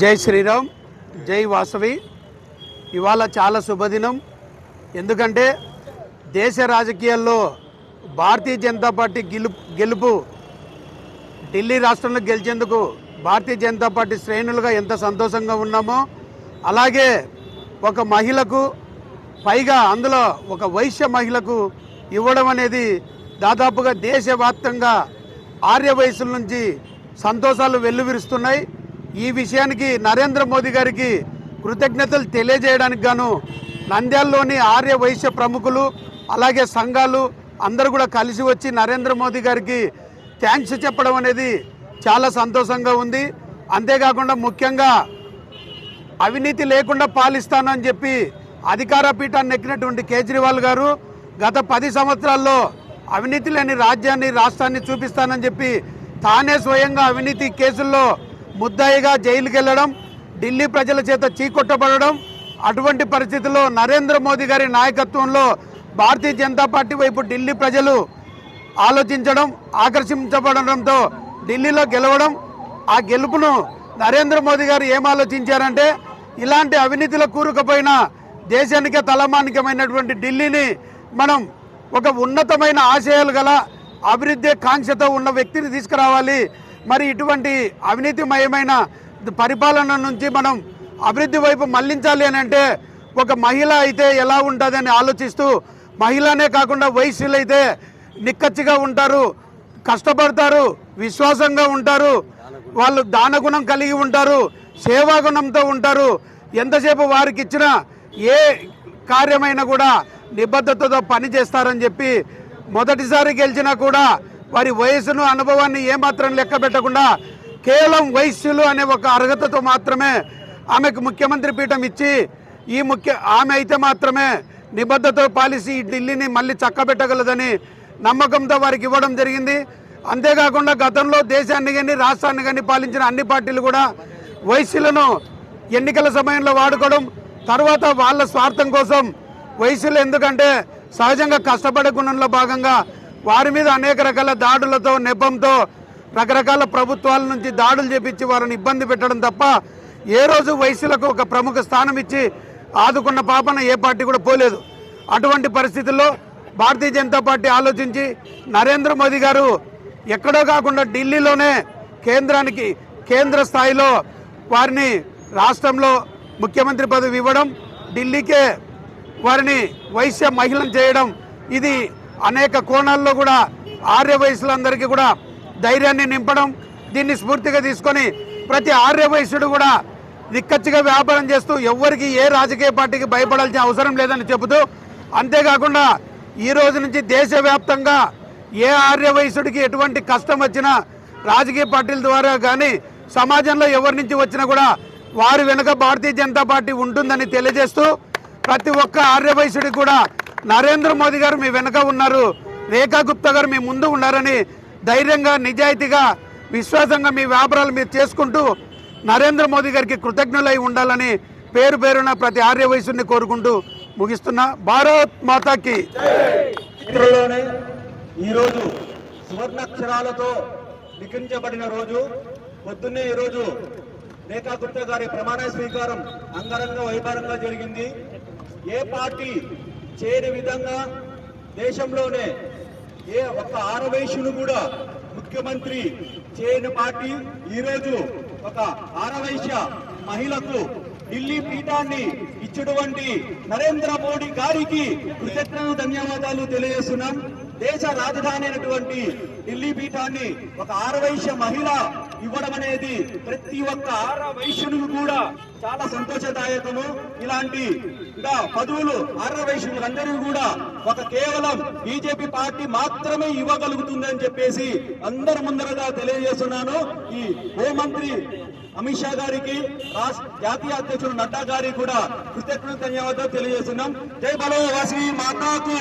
జై శ్రీరామ్ జై వాసవి. ఇవాళ చాలా శుభదినం. ఎందుకంటే దేశ రాజకీయాల్లో భారతీయ జనతా పార్టీ గెలుపు గెలుపు ఢిల్లీ రాష్ట్రంలో గెలిచేందుకు భారతీయ జనతా పార్టీ శ్రేణులుగా ఎంత సంతోషంగా ఉన్నామో అలాగే ఒక మహిళకు పైగా అందులో ఒక వైశ్య మహిళకు ఇవ్వడం అనేది దాదాపుగా దేశవ్యాప్తంగా ఆర్య వయసుల నుంచి సంతోషాలు వెల్లువిరుస్తున్నాయి. ఈ విషయానికి నరేంద్ర మోదీ గారికి కృతజ్ఞతలు తెలియజేయడానికి గాను నంద్యాలలోని ఆర్య వైశ్య ప్రముఖులు అలాగే సంఘాలు అందరూ కూడా కలిసి వచ్చి నరేంద్ర మోదీ గారికి థ్యాంక్స్ చెప్పడం అనేది చాలా సంతోషంగా ఉంది. అంతేకాకుండా ముఖ్యంగా అవినీతి లేకుండా పాలిస్తానని చెప్పి అధికార పీఠాన్ని ఎక్కినటువంటి కేజ్రీవాల్ గారు గత పది సంవత్సరాల్లో అవినీతి లేని రాజ్యాన్ని రాష్ట్రాన్ని చూపిస్తానని చెప్పి తానే స్వయంగా అవినీతి కేసుల్లో ముద్దాయిగా జైలుకి వెళ్ళడం ఢిల్లీ ప్రజల చేత చీకొట్టబడడం అటువంటి పరిస్థితుల్లో నరేంద్ర మోదీ గారి నాయకత్వంలో భారతీయ జనతా పార్టీ వైపు ఢిల్లీ ప్రజలు ఆలోచించడం ఆకర్షించబడడంతో ఢిల్లీలో గెలవడం ఆ గెలుపును నరేంద్ర మోదీ గారు ఏం ఆలోచించారంటే ఇలాంటి అవినీతిలో కూరుకుపోయిన దేశానికే తలమానికమైనటువంటి ఢిల్లీని మనం ఒక ఉన్నతమైన ఆశయాలు గల అభివృద్ధి కాంక్షతో ఉన్న వ్యక్తిని తీసుకురావాలి. మరి ఇటువంటి అవినీతిమయమైన పరిపాలన నుంచి మనం అభివృద్ధి వైపు మళ్ళించాలి అని అంటే ఒక మహిళ అయితే ఎలా ఉంటుందని ఆలోచిస్తూ మహిళనే కాకుండా వయస్సులైతే నిక్కచ్చిగా ఉంటారు కష్టపడతారు విశ్వాసంగా ఉంటారు వాళ్ళు దానగుణం కలిగి ఉంటారు సేవాగుణంతో ఉంటారు. ఎంతసేపు వారికి ఇచ్చినా ఏ కార్యమైనా కూడా నిబద్ధతతో పని చేస్తారని చెప్పి మొదటిసారి గెలిచినా కూడా వారి వయసును అనుభవాన్ని ఏమాత్రం లెక్క పెట్టకుండా కేవలం వయస్సులు అనే ఒక అర్హతతో మాత్రమే ఆమెకు ముఖ్యమంత్రి పీఠం ఇచ్చి ఈ ముఖ్య ఆమె అయితే మాత్రమే నిబద్ధతో పాలిసి ఈ ఢిల్లీని మళ్ళీ చక్కబెట్టగలదని నమ్మకంతో వారికి ఇవ్వడం జరిగింది. అంతేకాకుండా గతంలో దేశాన్ని కానీ రాష్ట్రాన్ని కానీ పాలించిన అన్ని పార్టీలు కూడా వయస్సులను ఎన్నికల సమయంలో వాడుకోవడం తర్వాత వాళ్ళ స్వార్థం కోసం వయసులు ఎందుకంటే సహజంగా కష్టపడే గుణంలో భాగంగా వారి మీద అనేక రకాల దాడులతో నెపంతో రకరకాల ప్రభుత్వాల నుంచి దాడులు చేపించి వారిని ఇబ్బంది పెట్టడం తప్ప ఏ రోజు వయసులకు ఒక ప్రముఖ స్థానం ఇచ్చి ఆదుకున్న పాపన ఏ పార్టీ కూడా పోలేదు. అటువంటి పరిస్థితుల్లో భారతీయ జనతా పార్టీ ఆలోచించి నరేంద్ర మోదీ గారు ఎక్కడో కాకుండా ఢిల్లీలోనే కేంద్రానికి కేంద్ర స్థాయిలో వారిని రాష్ట్రంలో ముఖ్యమంత్రి పదవి ఇవ్వడం ఢిల్లీకే వారిని వైశ్య మహిళను చేయడం ఇది అనేక కోణాల్లో కూడా ఆర్య వయసులందరికీ కూడా ధైర్యాన్ని నింపడం దీన్ని స్ఫూర్తిగా తీసుకొని ప్రతి ఆర్య వయసుడు కూడా నిక్కచ్చిగా వ్యాపారం చేస్తూ ఎవ్వరికి ఏ రాజకీయ పార్టీకి భయపడాల్సిన అవసరం లేదని చెబుతూ అంతేకాకుండా ఈ రోజు నుంచి దేశవ్యాప్తంగా ఏ ఆర్య వయసుడికి ఎటువంటి కష్టం వచ్చినా రాజకీయ పార్టీల ద్వారా కానీ సమాజంలో ఎవరి నుంచి వచ్చినా కూడా వారు వెనుక భారతీయ జనతా పార్టీ ఉంటుందని తెలియజేస్తూ ప్రతి ఒక్క ఆర్య కూడా నరేంద్ర మోదీ గారు మీ వెనుక ఉన్నారు. రేఖా గుప్తా గారు మీ ముందు ఉన్నారని ధైర్యంగా నిజాయితీగా విశ్వాసంగా మీ వ్యాపారాలు మీరు చేసుకుంటూ నరేంద్ర మోదీ గారికి కృతజ్ఞులై ఉండాలని పేరు పేరున ప్రతి ఆర్యవయసుని కోరుకుంటూ ముగిస్తున్నా. భారత్ మాతాకి ఈరోజు సువర్ణాక్షరాలతో లిఖించబడిన రోజు. పొద్దున్నే ఈరోజు రేఖా గుప్తా గారి ప్రమాణ స్వీకారం అంగరంగ వైభవంగా జరిగింది. ఏ పార్టీ చేయని విధంగా దేశంలోనే ఏ ఒక్క ఆరవయసును కూడా ముఖ్యమంత్రి చేయని పార్టీ ఈరోజు ఒక ఆరవైశ్య మహిళకు ఢిల్లీ పీఠాన్ని ఇచ్చినటువంటి నరేంద్ర మోడీ గారికి కృతజ్ఞత ధన్యవాదాలు తెలియజేస్తున్నాం. దేశ రాజధాని అయినటువంటి ఢిల్లీ పీఠాన్ని ఒక ఆరవైశ్య మహిళ ఇవ్వడం అనేది ప్రతి ఒక్క ఆర కూడా చాలా సంతోషదాయకము. ఇలాంటి పదవులు ఆర అందరూ కూడా ఒక కేవలం బీజేపీ పార్టీ మాత్రమే ఇవ్వగలుగుతుందని చెప్పేసి అందరి ముందరగా తెలియజేస్తున్నాను. ఈ హోంమంత్రి అమిత్ షా గారికి జాతీయ అధ్యక్షుడు నడ్డా గారికి కూడా కృతజ్ఞత ధన్యవాదాలు తెలియజేస్తున్నాం. జై బలో వాసి మాతాకు.